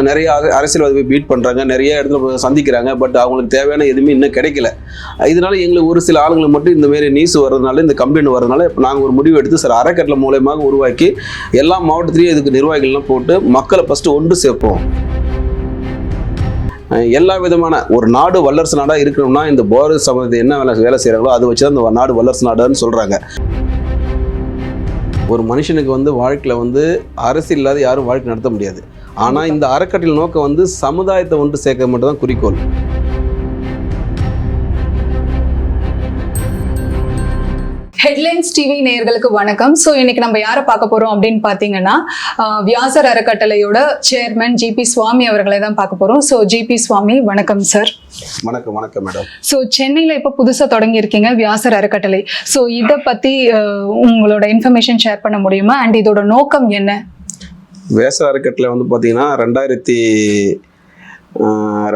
நிறைய அர- அரசியல்வாதிகள் பீட் பண்ணுறாங்க நிறைய இடத்துல சந்திக்கிறாங்க பட் அவங்களுக்கு தேவையான எதுவுமே இன்னும் கிடைக்கல. இதனால எங்களுக்கு ஒரு சில ஆளுங்களுக்கு மட்டும் இந்த மாரி நியூஸ் வர்றதுனால இந்த கம்ப்ளைண்ட் வர்றதுனால இப்போ நாங்கள் ஒரு முடிவு எடுத்து சார் அறக்கட்டளை மூலயமாக உருவாக்கி எல்லா மாவட்டத்திலையும் இதுக்கு நிர்வாகிகள்லாம் போட்டு மக்களை ஃபஸ்ட்டு ஒன்று சேர்ப்போம். எல்லா விதமான ஒரு நாடு வல்லரசு நாடாக இருக்கணும்னா இந்த போர் சமூகத்தை என்ன வேலை வேலை செய்கிறாங்களோ அதை வச்சு தான் இந்த நாடு வல்லரசு நாடுன்னு சொல்கிறாங்க ஒரு மனுஷனுக்கு வந்து வாழ்க்கையில் வந்து அரசியல் இல்லாத யாரும் வாழ்க்கை நடத்த முடியாது. ஆனால் இந்த அறக்கட்டளை நோக்கம் வந்து சமுதாயத்தை ஒன்று சேர்க்க மட்டும் தான் குறிக்கோள். ஹெட்லைன்ஸ் டிவி நேயர்களுக்கு வணக்கம். ஸோ இன்னைக்கு நம்ம யாரை பார்க்க போறோம் அப்படின்னு பார்த்தீங்கன்னா வியாசர் அறக்கட்டளையோட சேர்மன் ஜிபி சுவாமி அவர்களை தான் பார்க்க போறோம். ஸோ ஜிபி சுவாமி வணக்கம் சார் வணக்கம் வணக்கம் மேடம் ஸோ சென்னையில் இப்போ புதுசாக தொடங்கியிருக்கீங்க வியாசர் அறக்கட்டளை. ஸோ இதை பற்றி உங்களோட இன்ஃபர்மேஷன் ஷேர் பண்ண முடியுமா? அண்ட் இதோட நோக்கம் என்ன? வேச அறக்கட்டளை வந்து பார்த்தீங்கன்னா ரெண்டாயிரத்தி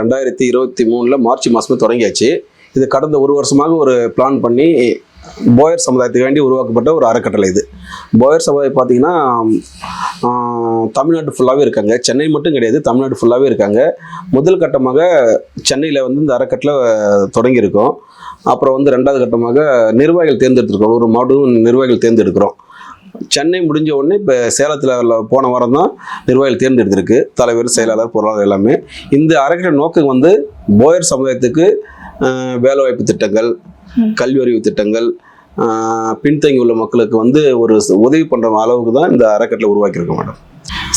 ரெண்டாயிரத்தி இருபத்தி மூணில் மார்ச் மாதமே தொடங்கியாச்சு. இது கடந்த ஒரு வருஷமாக ஒரு பிளான் பண்ணி போயர் சமுதாயத்துக்கு வேண்டி உருவாக்கப்பட்ட ஒரு அறக்கட்டளை இது. போயர் சமுதாயம் பார்த்தீங்கன்னா தமிழ்நாடு ஃபுல்லாகவே இருக்காங்க. சென்னை மட்டும் கிடையாது தமிழ்நாடு ஃபுல்லாகவே இருக்காங்க. முதல் கட்டமாக சென்னையில் வந்து இந்த அறக்கட்டளை தொடங்கியிருக்கோம். அப்புறம் வந்து ரெண்டாவது கட்டமாக நிர்வாகிகள் தேர்ந்தெடுத்துருக்கோம். ஒரு மாவட்டம் நிர்வாகிகள் தேர்ந்தெடுக்கிறோம். சென்னை முடிஞ்ச உடனே இப்போ சேலத்தில் போன வாரம் தான் நிர்வாகிகள் தேர்ந்தெடுத்திருக்கு. தலைவர் செயலாளர் பொருளாளர் எல்லாமே. இந்த அறக்கட்டளை நோக்கம் வந்து போயர் சமுதாயத்துக்கு வேலைவாய்ப்பு திட்டங்கள் கல்வி அறிவு திட்டங்கள் பின்தங்கி உள்ள மக்களுக்கு வந்து ஒரு உதவி பண்ணுற அளவுக்கு தான் இந்த அறக்கட்டளை உருவாக்கியிருக்கோம் மேடம்.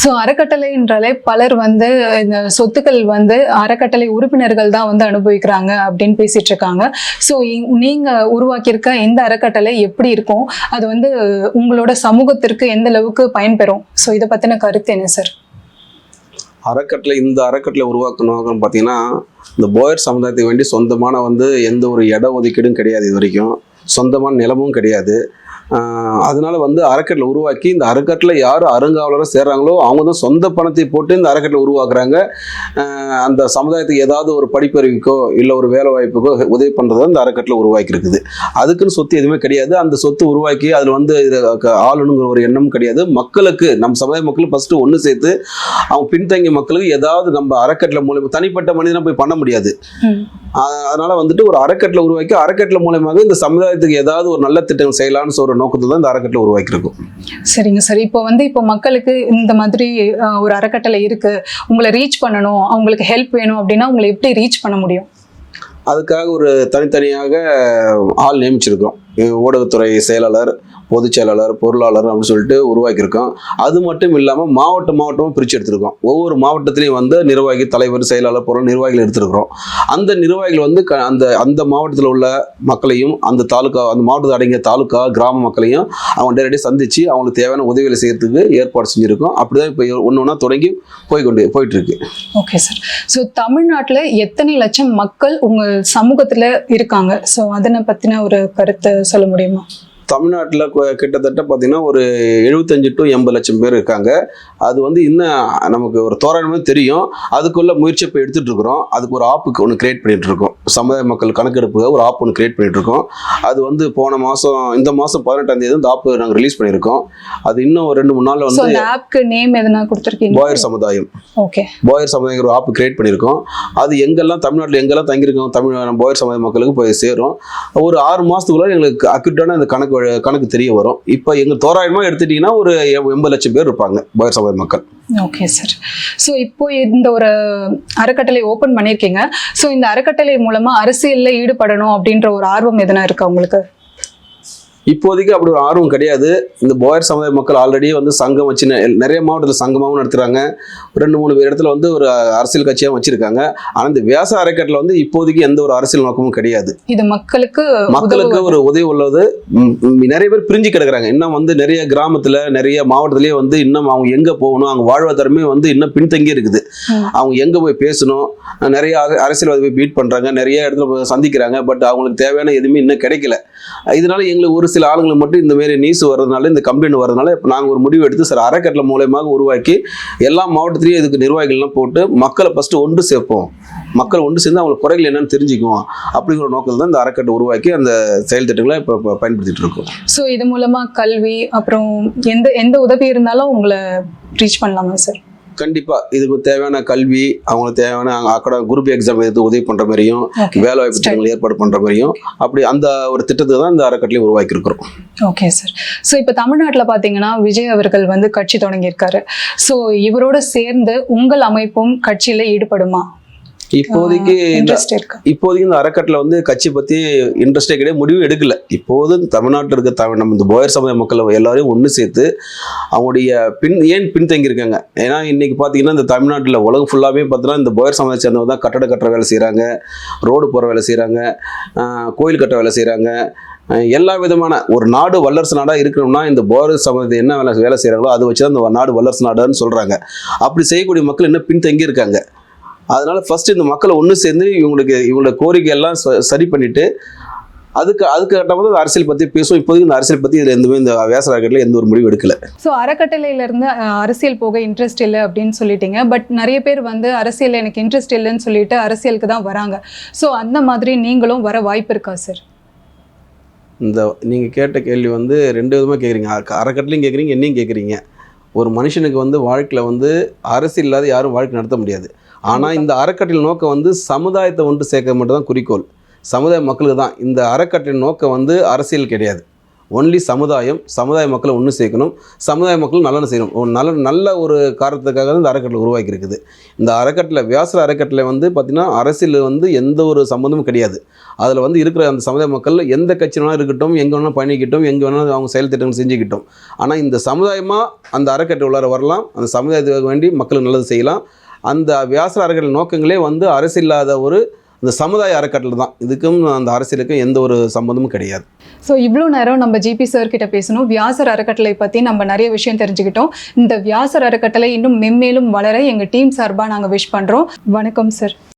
ஸோ அறக்கட்டளைன்றாலே பலர் வந்து இந்த சொத்துக்கள் வந்து அறக்கட்டளை உறுப்பினர்கள் தான் வந்து அனுபவிக்கிறாங்க அப்படின்னு பேசிட்டு இருக்காங்க. ஸோ நீங்க உருவாக்கியிருக்க இந்த அறக்கட்டளை எப்படி இருக்கும்? அது வந்து உங்களோட சமூகத்திற்கு எந்த அளவுக்கு பயன்பெறும்? ஸோ இதை பத்தின கருத்து என்ன சார் அறக்கட்டளை இந்த அறக்கட்டளை உருவாக்கணும் பார்த்தீங்கன்னா இந்த போயர் சமுதாயத்துக்கு வேண்டி சொந்தமான வந்து எந்த ஒரு இட ஒதுக்கீடும் கிடையாது இது வரைக்கும். சொந்தமான நிலமும் கிடையாது. அதனால வந்து அறக்கட்டளை உருவாக்கி இந்த அறக்கட்டளை யார் அருங்காவலராக சேர்றாங்களோ அவங்க தான் சொந்த பணத்தை போட்டு இந்த அறக்கட்டளை உருவாக்குறாங்க. அந்த சமுதாயத்துக்கு ஏதாவது ஒரு படிப்பறிவுக்கோ இல்லை ஒரு வேலை வாய்ப்புக்கோ உதவி பண்ணுறத இந்த அறக்கட்டளை உருவாக்கி இருக்குது அதுக்குன்னு சொத்து எதுவுமே கிடையாது. அந்த சொத்து உருவாக்கி அதில் வந்து ஆளணுங்கிற ஒரு எண்ணமும் கிடையாது. மக்களுக்கு நம்ம சமுதாய மக்கள் ஃபஸ்ட்டு ஒன்று சேர்த்து அவங்க பின்தங்கிய மக்களுக்கு ஏதாவது நம்ம அறக்கட்டளை மூலியமா தனிப்பட்ட மனிதனை போய் பண்ண முடியாது. அதனால வந்துட்டு ஒரு அறக்கட்டளை உருவாக்கி அறக்கட்டளை மூலயமாக இந்த சமுதாயத்துக்கு ஏதாவது ஒரு நல்ல திட்டம் செய்யலாம்னு சொல்ற நோக்கத்தில் தான் இந்த அறக்கட்டளை உருவாக்கியிருக்கும். சரிங்க சார். இப்போ வந்து இப்போ மக்களுக்கு இந்த மாதிரி ஒரு அறக்கட்டளை இருக்கு. உங்களை ரீச் பண்ணணும். அவங்களுக்கு ஹெல்ப் வேணும் அப்படின்னா உங்களை எப்படி ரீச் பண்ண முடியும்? அதுக்காக ஒரு தனித்தனியாக ஆள் நியமிச்சிருக்கோம் ஊடகத்துறை செயலாளர் பொதுச் செயலாளர் பொருளாளர் அப்படின்னு சொல்லிட்டு உருவாக்கியிருக்கோம். அது மட்டும் இல்லாமல் மாவட்ட மாவட்டமாக பிரித்து எடுத்திருக்கோம். ஒவ்வொரு மாவட்டத்திலையும் வந்து நிர்வாகி தலைவர் செயலாளர் பொருள் நிர்வாகிகள் எடுத்திருக்கிறோம். அந்த நிர்வாகிகள் வந்து க அந்த அந்த மாவட்டத்தில் உள்ள மக்களையும் அந்த தாலுக்கா அந்த மாவட்டத்தில் அடங்கிய தாலுக்கா கிராம மக்களையும் அவங்க நேரடியாக சந்தித்து அவங்களுக்கு தேவையான உதவிகளை செய்கிறதுக்கு ஏற்பாடு செஞ்சுருக்கோம். அப்படிதான் இப்போ ஒன்று ஒன்றா தொடங்கி போய் கொண்டு ஓகே சார் ஸோ தமிழ்நாட்டில் எத்தனை லட்சம் மக்கள் உங்கள் சமூகத்தில் இருக்காங்க? ஸோ அதனை பற்றின ஒரு கருத்தை சொல்ல முடியுமா? தமிழ்நாட்டில் கிட்டத்தட்ட பார்த்தீங்கன்னா ஒரு எழுபத்தஞ்சு டு எண்பது லட்சம் பேர் இருக்காங்க அது வந்து இன்னும் நமக்கு ஒரு தோராயமாக தெரியும் அதுக்குள்ள முயற்சி இப்போ எடுத்துட்டு இருக்கிறோம் அதுக்கு ஒரு ஆப்புக்கு ஒன்று கிரியேட் பண்ணிட்டு இருக்கோம் சமுதாய மக்கள் கணக்கெடுப்புக்கு ஒரு ஆப் ஒன்று கிரியேட் பண்ணிட்டு இருக்கோம் அது வந்து போன மாதம் இந்த மாதம் பதினெட்டாம் தேதி இந்த ஆப் நாங்கள் ரிலீஸ் பண்ணியிருக்கோம் அது இன்னும் ஒரு ரெண்டு மூணு நாளில் ஸோ வந்து ஆப்க்கு நேம் எதனா கொடுத்துருக்கீங்க போயர் சமுதாயம் ஓகே போயர் சமுதாயம் ஒரு ஆப் கிரியேட் பண்ணியிருக்கோம் அது எங்கெல்லாம் தமிழ்நாட்டில் எங்கெல்லாம் தங்கியிருக்கோம் தமிழ் போயர் சமுதாய மக்களுக்கு போய் சேரும் ஒரு ஆறு மாதத்துக்குள்ள எங்களுக்கு அக்யூட்டான அந்த கணக்கு கணக்கு தெரிய வரும். இப்போ எங்கள் தோராயமாக எடுத்துட்டிங்கன்னா ஒரு எண்பது லட்சம் பேர் இருப்பாங்க போயர் சமுதாய மக்கள். ஓகே சார் ஸோ இப்போ இந்த ஒரு அறக்கட்டளை ஓப்பன் பண்ணியிருக்கீங்க. ஸோ இந்த அறக்கட்டளை மூலமா அரசியல்ல ஈடுபடணும் அப்படின்ற ஒரு ஆர்வம் எதனா இருக்கா உங்களுக்கு? இப்போதைக்கு அப்படி ஒரு ஆர்வம் கிடையாது. இந்த போயர் சமுதாய மக்கள் ஆல்ரெடி வந்து சங்கம் வச்சு நிறைய மாவட்டத்தில் சங்கமாகவும் நடத்துகிறாங்க ரெண்டு மூணு பேர் இடத்துல வந்து ஒரு அரசியல் கட்சியாக வச்சுருக்காங்க. ஆனால் இந்த வியாச அறக்கட்டளை வந்து இப்போதைக்கு எந்த ஒரு அரசியல் நோக்கமும் கிடையாது. இது மக்களுக்கு மக்களுக்கு. ஒரு உதவி உள்ளது. நிறைய பேர் பிரிஞ்சு கிடக்குறாங்க. இன்னும் வந்து நிறைய கிராமத்துல நிறைய மாவட்டத்திலேயே வந்து இன்னும் அவங்க எங்க போகணும் அவங்க வாழ்வாதாரமே வந்து இன்னும் பின்தங்கி இருக்குது. அவங்க எங்க போய் பேசணும்? நிறைய அர- அரசியல்வாதி போய் பீட் பண்றாங்க. நிறைய இடத்துல சந்திக்கிறாங்க. பட் அவங்களுக்கு தேவையான எதுவுமே இன்னும் கிடைக்கல. இதனால எங்களுக்கு ஒரு சில ஆளுங்களுக்கு மட்டும் இந்த மாரி நியூஸ் வர்றதுனால இந்த கம்ப்ளைண்ட் வர்றதுனால இப்போ நாங்கள் ஒரு முடிவு எடுத்து சார் அறக்கட்டளை மூலயமாக உருவாக்கி எல்லா மாவட்டத்திலையும் இதுக்கு நிர்வாகிகள்லாம் போட்டு மக்களை ஃபஸ்ட்டு ஒன்று சேர்ப்போம். மக்கள் ஒன்று சேர்ந்து அவங்களுக்கு குறைகள் என்னன்னு தெரிஞ்சுக்குவோம். அப்படிங்கிற நோக்கத்தில் தான் இந்த அறக்கட்டளை உருவாக்கி அந்த செயல் திட்டங்களை இப்போ பயன்படுத்திட்டு இருக்கோம். ஸோ இது மூலமாக கல்வி அப்புறம் எந்த எந்த உதவி இருந்தாலும் உங்களை ரீச் பண்ணலாமா சார் கண்டிப்பாக இதுக்கு தேவையான கல்வி அவங்களுக்கு தேவையான அக்கட குரூப் எக்ஸாம் எடுத்து உதவி பண்ணுற மாதிரியும் வேலை வாய்ப்பு திட்டங்கள் ஏற்பாடு பண்ணுற மாதிரியும் அப்படி அந்த ஒரு திட்டத்தை தான் இந்த அறக்கட்டளை உருவாக்கி இருக்கிறோம் ஓகே சார் ஸோ இப்போ தமிழ்நாட்டில் பார்த்தீங்கன்னா விஜய் அவர்கள் வந்து கட்சி தொடங்கியிருக்காரு. ஸோ இவரோட சேர்ந்து உங்கள் அமைப்பும் கட்சியில் ஈடுபடுமா? இப்போதைக்கு இப்போதைக்கு இந்த அறக்கட்டளை வந்து கட்சி பற்றி இன்ட்ரெஸ்டே கிடையாது. முடிவு எடுக்கல. இப்போது தமிழ்நாட்டில் இருக்க தமிழ் நம்ம இந்த போயர் சமுதாய மக்கள் எல்லாரையும் ஒன்று சேர்த்து அவங்களுடைய பின் ஏன் பின்தங்கியிருக்காங்க? ஏன்னா இன்னைக்கு பார்த்தீங்கன்னா இந்த தமிழ்நாட்டில் உலகம் ஃபுல்லாகவே பார்த்தீங்கன்னா இந்த போயர் சமுதாய சேர்ந்தவங்க தான் கட்டட கட்டுற வேலை செய்கிறாங்க ரோடு போகிற வேலை செய்கிறாங்க கோயில் கட்ட வேலை செய்கிறாங்க எல்லா விதமான ஒரு நாடு வல்லரசு நாடாக இருக்கணும்னா இந்த போயர் சமுதாயத்தை என்ன வேலை வேலை செய்கிறாங்களோ அதை வச்சு தான் இந்த நாடு வல்லரசு நாடுன்னு சொல்கிறாங்க அப்படி செய்யக்கூடிய மக்கள் இன்னும் பின்தங்கி இருக்காங்க அதனால ஃபர்ஸ்ட் இந்த மக்களை ஒன்று சேர்ந்து இவங்களுக்கு இவங்களோட கோரிக்கை எல்லாம் ச- சரி பண்ணிட்டு அதுக்கு அதுக்கு கட்டமாக அரசியல் பற்றி பேசுவோம். இப்போதைக்கு இந்த அரசியல் பற்றி இதில் எதுவுமே இந்த வியாசராக்கட்டில் எந்த ஒரு முடிவு எடுக்கல. ஸோ அறக்கட்டளையில இருந்து அஹ், அரசியல் போக இன்ட்ரெஸ்ட் இல்லை அப்படின்னு சொல்லிட்டீங்க. பட் நிறைய பேர் வந்து அரசியல் எனக்கு இன்ட்ரெஸ்ட் இல்லைன்னு சொல்லிட்டு அரசியலுக்கு தான் வராங்க. ஸோ அந்த மாதிரி நீங்களும் வர வாய்ப்பு இருக்கா சார் இந்த நீங்கள் கேட்ட கேள்வி வந்து ரெண்டு விதமாக கேட்குறீங்க அறக்கட்டளையும் கேட்குறீங்க என்னையும் கேட்குறீங்க ஒரு மனுஷனுக்கு வந்து வாழ்க்கையில் வந்து அரசியல் இல்லாத யாரும் வாழ்க்கை நடத்த முடியாது. ஆனால் இந்த அறக்கட்டளை நோக்கம் வந்து சமுதாயத்தை ஒன்று சேர்க்க மட்டும் தான் குறிக்கோள். சமுதாய மக்களுக்கு தான். இந்த அறக்கட்டளை நோக்கம் வந்து அரசியல் கிடையாது. ஒன்லி சமுதாயம் சமுதாய மக்களை ஒன்று சேர்க்கணும். சமுதாய மக்கள் நல்லது செய்யணும். ஒரு நல்ல நல்ல ஒரு காரணத்துக்காக தான் இந்த அறக்கட்டளை உருவாக்கி இருக்குது இந்த அறக்கட்டளை வியாசர அறக்கட்டளை வந்து பார்த்திங்கன்னா அரசியல் வந்து எந்த ஒரு சம்மந்தமும் கிடையாது. அதில் வந்து இருக்கிற அந்த சமுதாய மக்கள் எந்த கட்சி வேணாலும் இருக்கட்டும் எங்கே வேணாலும் பயணிக்கட்டும் எங்கே வேணாலும் அவங்க செயல் திட்டங்கள் செஞ்சுக்கிட்டோம். ஆனால் இந்த சமுதாயமாக அந்த அறக்கட்டளை உள்ளார வரலாம். அந்த சமுதாயத்துக்கு வேண்டி மக்களுக்கு நல்லது செய்யலாம். அந்த வியாசர அறக்கட்டளை நோக்கங்களே வந்து அரசு இல்லாத ஒரு இந்த சமுதாய அறக்கட்டளை தான். இதுக்கும் அந்த அரசியலுக்கும் எந்த ஒரு சம்மந்தமும் கிடையாது. ஸோ இவ்வளோ நேரம் நம்ம ஜிபி சார் கிட்ட பேசணும். வியாசர் அறக்கட்டளை பற்றி நம்ம நிறைய விஷயம் தெரிஞ்சுக்கிட்டோம். இந்த வியாசர் அறக்கட்டளை இன்னும் மென்மேலும் வளர எங்கள் டீம் சார்பாக நாங்கள் விஷ் பண்ணுறோம் வணக்கம் சார்